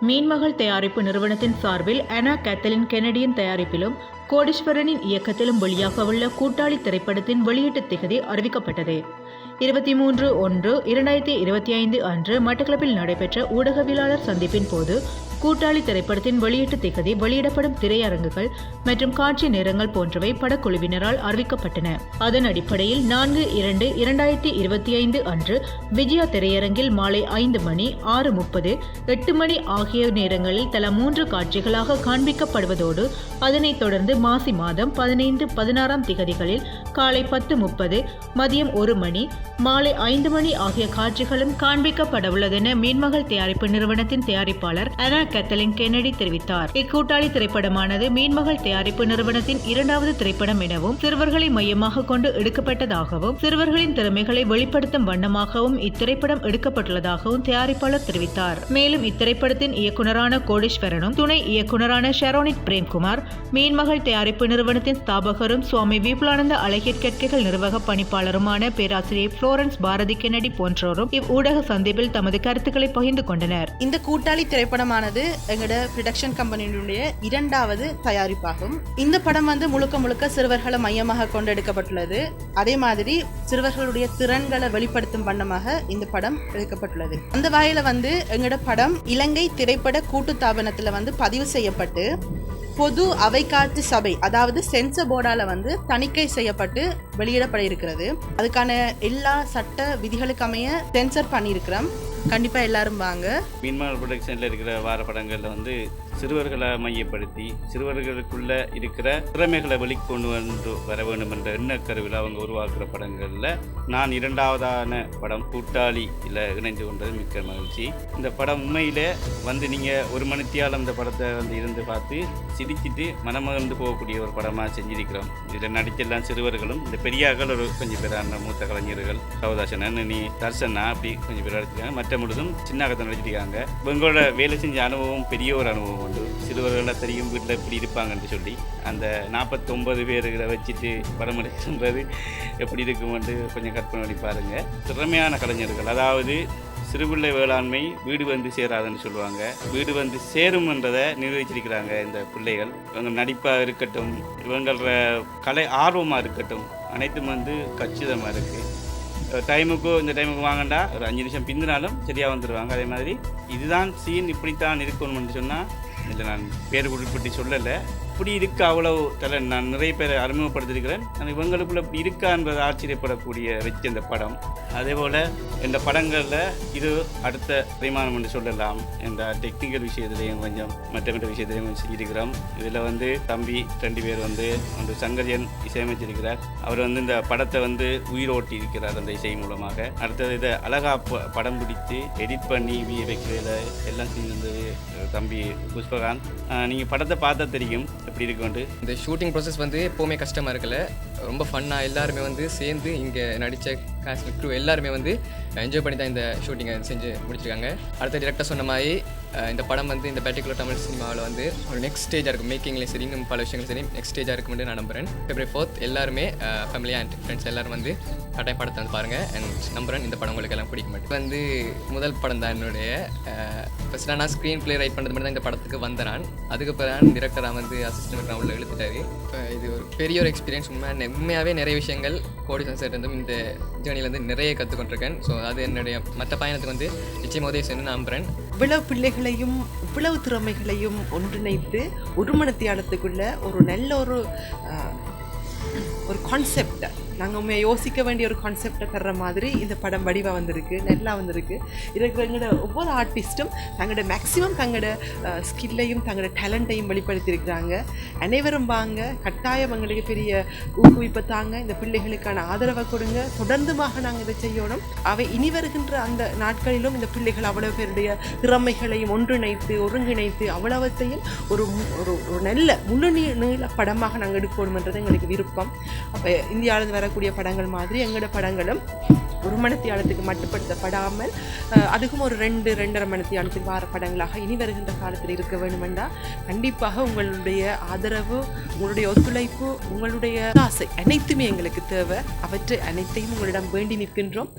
மீன்மகள் தயாரிப்பு நிறுவனத்தின் சார்பில் அனா கேத்தலின் கெனடியின் தயாரிப்பிலும் கோடீஸ்வரனின் இயக்கத்திலும் வெளியாகவுள்ள கூட்டாளி திரைப்படத்தின் வெளியீட்டு திகதி அறிவிக்கப்பட்டது. இருபத்தி மூன்று ஒன்று இரண்டாயிரத்தி இருபத்தி ஐந்து அன்று மட்டக்களப்பில் நடைபெற்ற ஊடகவியலாளர் சந்திப்பின் போது கூட்டாளி திரைப்படத்தின் வெளியீட்டு திகதி வெளியிடப்படும் திரையரங்குகள் மற்றும் காட்சி நேரங்கள் போன்றவை படக்குழுவினரால் அறிவிக்கப்பட்டன. அதன் அடிப்படையில் நான்கு இரண்டு இரண்டாயிரத்தி இருபத்தி ஐந்து அன்று விஜயா திரையரங்கில் மாலை ஐந்து மணி ஆறு முப்பது எட்டு மணி ஆகிய நேரங்களில் தலா மூன்று காட்சிகளாக காண்பிக்கப்படுவதோடு அதனைத் தொடர்ந்து மாசி மாதம் பதினைந்து பதினாறாம் திகதிகளில் காலை பத்து முப்பது மதியம் ஒரு மணி மாலை ஐந்து மணி ஆகிய காட்சிகளும் காண்பிக்கப்படவுள்ளதென மீன்மகள் தயாரிப்பு நிறுவனத்தின் தயாரிப்பாளர் அனா கத்தலின் கென்னடி தெரிவித்தார். இக்கூட்டாளி திரைப்படமானது மீன்மகள் தயாரிப்பு நிறுவனத்தின் இரண்டாவது திரைப்படம் எனவும் சிறுவர்களை மையமாக கொண்டு எடுக்கப்பட்டதாகவும் சிறுவர்களின் திறமைகளை வெளிப்படுத்தும் வண்ணமாகவும் இத்திரைப்படம் எடுக்கப்பட்டுள்ளதாகவும் தயாரிப்பாளர் தெரிவித்தார். மேலும் இத்திரைப்படத்தின் இயக்குநரான கோடீஸ்வரனும் துணை இயக்குநரான ஷெரோனிக் பிரேம்குமார் மீன்மகள் தயாரிப்பு நிறுவனத்தின் ஸ்தாபகரும் சுவாமி விபுலானந்த அழகியற் கற்கைகள் நிர்வாக பணிப்பாளருமான பேராசிரியர் புளோரன்ஸ் பாரதி கென்னடி போன்றோரும் இவ்வூடக சந்திப்பில் தமது கருத்துக்களை பகிர்ந்து கொண்டனர். இந்த கூட்டாளி திரைப்படமானது எங்களோட ப்ரொடக்ஷன் கம்பெனியினுடைய இரண்டாவது தயாரிப்பாகும். இந்த படம் வந்து முழுக்க முழுக்க சிறுவர்களை மையமாக கொண்டு எடுக்கப்பட்டுள்ளது அதே மாதிரி சிறுவர்களுடைய திறன்களை வெளிப்படுத்தும் வண்ணமாக இந்த படம் எடுக்கப்பட்டுள்ளது. அந்த வகையில வந்து எங்களோட படம் இலங்கை திரைப்பட கூட்டுத்தாபனத்துல வந்து பதிவு செய்யப்பட்டு பொது அவைக்காட்டு சபை அதாவது சென்சர் போர்டால வந்து தணிக்கை செய்யப்பட்டு வெளியிடப்பட இருக்கிறது. அதுக்கான எல்லா சட்ட விதிகளுக்கு அமைய சென்சர் பண்ணியிருக்கிறோம். கண்டிப்பாக எல்லாரும் வாங்க. மீன்மகள் ப்ரொடக்ஷனில் இருக்கிற வார படங்களில் வந்து சிறுவர்களை மையப்படுத்தி சிறுவர்களுக்குள்ள இருக்கிற திறமைகளை வெளிக்கொண்டு வந்து வர வேண்டும் என்ற எண்ணக்கருவில் அவங்க உருவாக்குற படங்களில் நான் இரண்டாவதான படம் கூட்டாளியில் இணைந்து கொண்டது மிக்க மகிழ்ச்சி. இந்த படம் உண்மையில் வந்து நீங்கள் ஒரு மணித்தியால் அந்த படத்தை வந்து இருந்து பார்த்து சிரிச்சிட்டு மனமகிழ்ந்து போகக்கூடிய ஒரு படமாக செஞ்சிருக்கிறோம். இதில் நடிச்செல்லாம் சிறுவர்களும் இந்த பெரியார்கள் ஒரு கொஞ்சம் பேரான மூத்த கலைஞர்கள் சவதாசனன் நீ தர்சனா அப்படி கொஞ்சம் பேர் நடிச்சிருக்காங்க. மற்ற முழுதும் சின்னாகத்தை நடிச்சிருக்காங்க. இவங்களோட வேலை செஞ்ச அனுபவம் பெரிய ஒரு அனுபவம். உண்டு. சிறுவர்களை தெரியும் வீட்டில் இப்படி இருப்பாங்கன்னு சொல்லி. அந்த நாற்பத்தொம்பது பேர்களை வச்சுட்டு படம் எடுக்கின்றது எப்படி இருக்குமென்று கொஞ்சம் கற்பனை பண்ணி பாருங்கள் திறமையான கலைஞர்கள் அதாவது சிறுபிள்ளை வேளாண்மை வீடு வந்து சேராதுன்னு சொல்லுவாங்க. வீடு வந்து சேரும்ன்றதை நிர்வகிச்சிருக்கிறாங்க இந்த பிள்ளைகள். இவங்க நடிப்பாக இருக்கட்டும் இவங்கள கலை ஆர்வமாக இருக்கட்டும் அனைத்தும் வந்து கச்சிதமாக இருக்குது டைமுக்கு இந்த டைமுக்கு வாங்கண்டா ஒரு அஞ்சு நிமிஷம் பிந்தினாலும் சரியாக வந்துடுவாங்க அதே மாதிரி இதுதான் சீன் இப்படித்தான் இருக்கணும்னு சொன்னால் இதில் நான் பேர் குறிப்பிட்டு சொல்லலை. இப்படி இருக்க அவ்வளவு? தலை நான் நிறைய பேரை அறிமுகப்படுத்திருக்கிறேன் ஆனால் இவங்களுக்குள்ள இப்படி இருக்கா என்பதை ஆச்சரியப்படக்கூடிய வச்சு இந்த படம். அதே போல் இந்த படங்களில் இது அடுத்த பரிமாணம் என்று சொல்லலாம். இந்த டெக்னிக்கல் விஷயத்திலையும் கொஞ்சம் மற்ற மற்ற விஷயத்திலையும் செஞ்சிருக்கிறோம். இதில் வந்து தம்பி ரெண்டு பேர் வந்து ஒன்று சங்கரியன் இசையமைச்சிருக்கிறார். அவர் வந்து இந்த படத்தை வந்து உயிரோட்டி இருக்கிறார் அந்த இசை மூலமாக. அடுத்தது இதை அழகா ப- படம் பிடித்து எடிட் பண்ணி விஎஃப்எக்ஸில் எல்லாம் செஞ்சிருந்தது தம்பி புஷ்பகாந்த். நீங்கள் படத்தை பார்த்தா தெரியும். எப்படி இருக்குன்ட்டு இந்த ஷூட்டிங் ப்ராசஸ் வந்து எப்போவுமே கஷ்டமாக இருக்கல. ரொம்ப ஃபன்னாக எல்லாருமே வந்து சேர்ந்து இங்கே நடித்த காஸ்ட் க்ரூ எல்லாருமே வந்து என்ஜாய் பண்ணி தான் இந்த ஷூட்டிங்கை செஞ்சு முடிச்சிருக்காங்க. அடுத்த டிரெக்டர் சொன்ன மாதிரி இந்த படம் வந்து இந்த பர்டிகுலர் தமிழ் சினிமாவில் வந்து ஒரு நெக்ஸ்ட் ஸ்டேஜாக இருக்கும். மேக்கிங்லேயும் சரி இன்னும் பல விஷயங்களும் சரி நெக்ஸ்ட் ஸ்டேஜாக இருக்கும்னு நான் நம்புகிறேன் ஃபெப்ரவரி ஃபோர்த் எல்லாருமே ஃபேமிலி அண்ட் ஃப்ரெண்ட்ஸ் எல்லாரும் வந்து கட்டாய படத்தை வந்து பாருங்கள் அண்ட் நம்புகிறேன் இந்த படம் உங்களுக்கு எல்லாம் பிடிக்க மாட்டேன் வந்து முதல் படம் தான் என்னுடைய ஃபஸ்ட்டு நான் ஸ்க்ரீன் ப்ளே ரைட் பண்ணுறது மட்டும் தான் இந்த படத்துக்கு வந்தேன் நான். அதுக்கப்புறம் பிறகு டிரெக்டராக வந்து அசிஸ்டன்ட் உள்ள எழுத்துட்டாரு இப்போ இது ஒரு பெரிய ஒரு எக்ஸ்பீரியன்ஸ் உண்மை உண்மையாகவே நிறைய விஷயங்கள் கோடி சார் இந்த ஜேர்னிலேருந்து நிறைய கற்றுக்கொண்டிருக்கேன் ஸோ அது என்னுடைய மற்ற பயணத்துக்கு வந்து நிச்சயமாக உதவி செய்யணும்னு நம்புகிறேன் இவ்வளவு பிள்ளைகளையும் இவ்வளவு திறமைகளையும் ஒன்றிணைத்து ஒரு மனத்தியாலத்துக்குள்ள ஒரு நல்ல ஒரு ஒரு கான்செப்டை நாங்கள் உண்மையாக யோசிக்க வேண்டிய ஒரு கான்செப்டை தர்ற மாதிரி இந்த படம் வடிவாக வந்திருக்கு நல்லா வந்திருக்கு. இருக்கிற எங்களோட ஒவ்வொரு ஆர்டிஸ்ட்டும் தங்களோட மேக்ஸிமம் தங்களோட ஸ்கில்லையும் தங்களோட டேலண்ட்டையும் வெளிப்படுத்தியிருக்கிறாங்க. அனைவரும் வாங்க கட்டாயம் எங்களுக்கு பெரிய ஊக்குவிப்பை தாங்க இந்த பிள்ளைகளுக்கான ஆதரவை கொடுங்க. தொடர்ந்துமாக நாங்கள் இதை செய்யணும். அவை இனி வருகின்ற அந்த நாட்களிலும் இந்த பிள்ளைகள் அவ்வளவு பேருடைய திறமைகளையும் ஒன்றிணைத்து ஒருங்கிணைத்து அவ்வளவத்தையும் ஒரு ஒரு நல்ல முன்னணி நீள படமாக நாங்கள் எடுக்கணும்ன்றது எங்களுக்கு விருப்பம். அப்போ இந்தியாவிலிருந்து வரக்கூடிய படங்கள் மாதிரி எங்களோட படங்களும் ஒரு மணித்தியாலத்துக்கு மட்டுப்படுத்தப்படாமல் அதுக்கும் ஒரு ரெண்டு ரெண்டரை மணித்தியாலத்தில் வார படங்களாக இனி வருகின்ற காலத்தில் இருக்க வேண்டுமென்றால் கண்டிப்பாக உங்களுடைய ஆதரவு உங்களுடைய ஒத்துழைப்பு உங்களுடைய ஆசை அனைத்துமே எங்களுக்கு தேவை. அவற்றை அனைத்தையும் உங்களிடம் வேண்டி நிற்கின்றோம்.